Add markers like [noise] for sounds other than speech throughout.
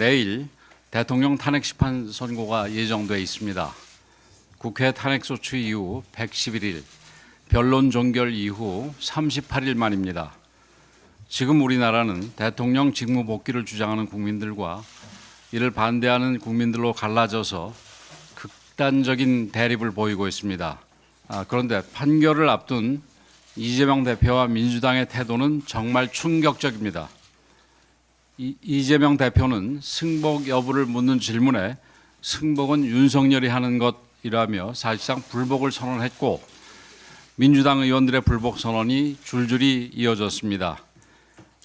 내일 대통령 탄핵 심판 선고가 예정돼 있습니다. 국회 탄핵 소추 이후 111일, 변론 종결 이후 38일 만입니다. 지금 우리나라는 대통령 직무 복귀를 주장하는 국민들과 이를 반대하는 국민들로 갈라져서 극단적인 대립을 보이고 있습니다. 아, 그런데 판결을 앞둔 이재명 대표와 민주당의 태도는 정말 충격적입니다. 이, 이재명 대표는 승복 여부를 묻는 질문에 승복은 윤석열이 하는 것이라며 사실상 불복을 선언했고 민주당 의원들의 불복 선언이 줄줄이 이어졌습니다.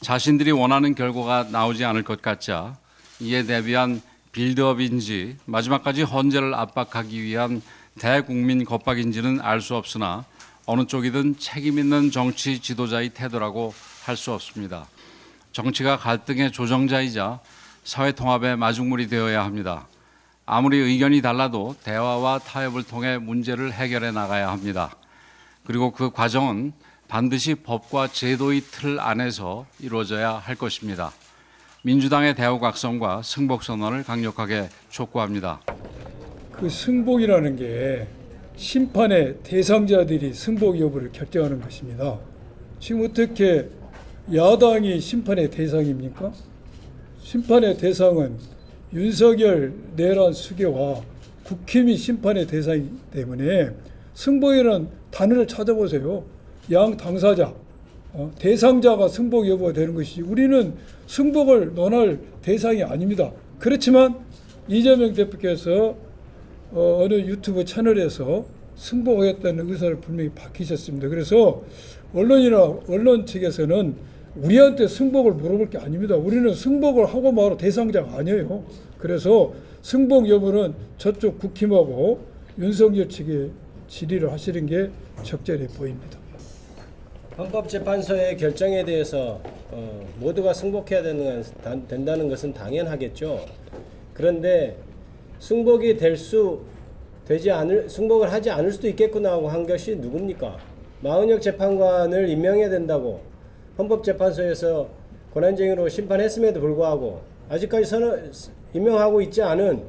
자신들이 원하는 결과가 나오지 않을 것 같자 이에 대비한 빌드업인지 마지막까지 헌재를 압박하기 위한 대국민 겁박인지는 알 수 없으나 어느 쪽이든 책임 있는 정치 지도자의 태도라고 할 수 없습니다. 정치가 갈등의 조정자이자 사회 통합의 마중물이 되어야 합니다. 아무리 의견이 달라도 대화와 타협을 통해 문제를 해결해 나가야 합니다. 그리고 그 과정은 반드시 법과 제도의 틀 안에서 이루어져야 할 것입니다. 민주당의 대우각성과 승복 선언을 강력하게 촉구합니다. 그 승복이라는 게 심판의 대상자들이 승복 여부를 결정하는 것입니다. 지금 어떻게 야당이 심판의 대상입니까? 심판의 대상은 윤석열 내란 수계와 국힘이 심판의 대상이기 때문에 승복이라는 단어를 찾아보세요. 양 당사자, 어, 대상자가 승복 여부가 되는 것이 우리는 승복을 논할 대상이 아닙니다. 그렇지만 이재명 대표께서 어, 어느 유튜브 채널에서 승복하겠다는 의사를 분명히 밝히셨습니다. 그래서 언론이나 언론 측에서는 우리한테 승복을 물어볼 게 아닙니다. 우리는 승복을 하고 말아 대상자가 아니에요. 그래서 승복 여부는 저쪽 국힘하고 윤석열 측에 질의를 하시는 게 적절해 보입니다. 헌법재판소의 결정에 대해서 어, 모두가 승복해야 되는, 단- 된다는 것은 당연하겠죠. 그런데 승복이 될 수 되지 않을 승복을 하지 않을 수도 있겠구나 하고 한 것이 누굽니까? 마은혁 재판관을 임명해야 된다고 헌법재판소에서 권한쟁의로 심판했음에도 불구하고 아직까지 선언, 임명하고 있지 않은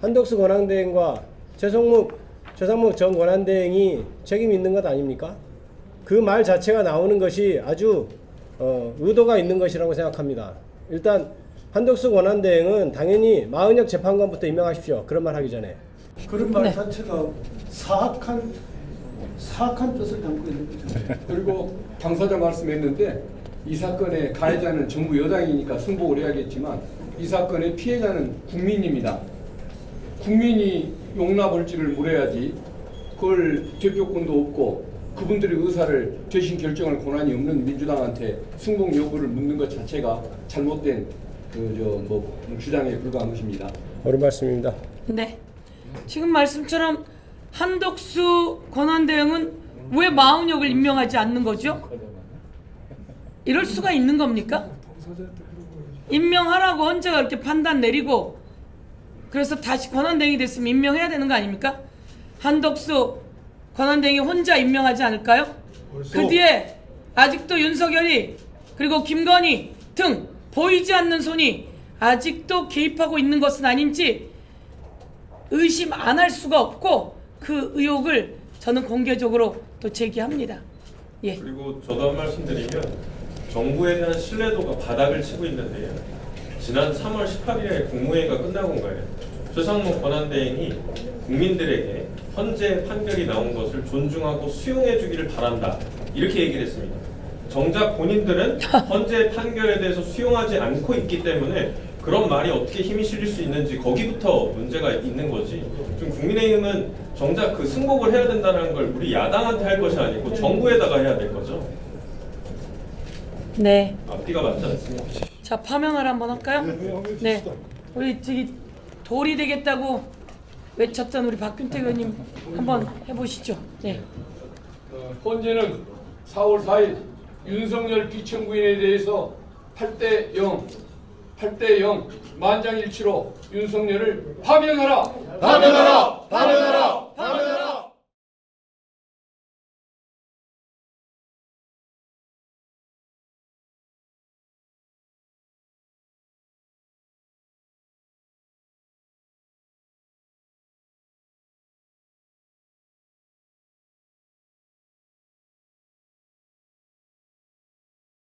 한덕수 권한대행과 최성묵 최상목 전 권한대행이 책임 있는 것 아닙니까? 그 말 자체가 나오는 것이 아주 어, 의도가 있는 것이라고 생각합니다. 일단 한덕수 권한대행은 당연히 마은혁 재판관부터 임명하십시오. 그런 말 하기 전에. 그런 말 자체가 사악한 사악한 뜻을 담고 있는 거죠. 그리고 당사자 말씀했는데 이 사건의 가해자는 정부 여당이니까 승복을 해야겠지만 이 사건의 피해자는 국민입니다. 국민이 용납할지를 물어야지 그걸 대표권도 없고 그분들의 의사를 대신 결정할 권한이 없는 민주당한테 승복 여부를 묻는 것 자체가 잘못된 그저뭐 주장에 불과한 것입니다. 옳은 말씀입니다. 네. 지금 말씀처럼 한덕수 권한대행은 왜 마은혁을 임명하지 않는 거죠? 이럴 수가 있는 겁니까? 임명하라고 헌재가 이렇게 판단 내리고 그래서 다시 권한대행이 됐으면 임명해야 되는 거 아닙니까? 한덕수 권한대행이 혼자 임명하지 않을까요? 그 뒤에 아직도 윤석열이 그리고 김건희 등 보이지 않는 손이 아직도 개입하고 있는 것은 아닌지 의심 안 할 수가 없고 그 의혹을 저는 공개적으로 또 제기합니다. 예. 그리고 저도 한 말씀 드리면 정부에 대한 신뢰도가 바닥을 치고 있는데요. 지난 3월 18일에 국무회의가 끝나고 온 거예요. 최상목 권한대행이 국민들에게 헌재 판결이 나온 것을 존중하고 수용해 주기를 바란다. 이렇게 얘기를 했습니다. 정작 본인들은 [laughs] 헌재 판결에 대해서 수용하지 않고 있기 때문에 그런 말이 어떻게 힘이 실릴 수 있는지 거기부터 문제가 있는 거지. 지금 국민의힘은 정작 그 승복을 해야 된다는 걸 우리 야당한테 할 것이 아니고 정부에다가 해야 될 거죠. 네. 앞뒤가 맞지 않습니다. 자 파면을 한번 할까요? 네. 우리 저기 돌이 되겠다고 외쳤던 우리 박균태 의원님 한번 해보시죠. 네. 어, 헌재는 4월 4일 윤석열 비청구인에 대해서 8대 0, 8대 0 만장일치로 윤석열을 파면하라! 파면하라! 파면하라! 파면하라!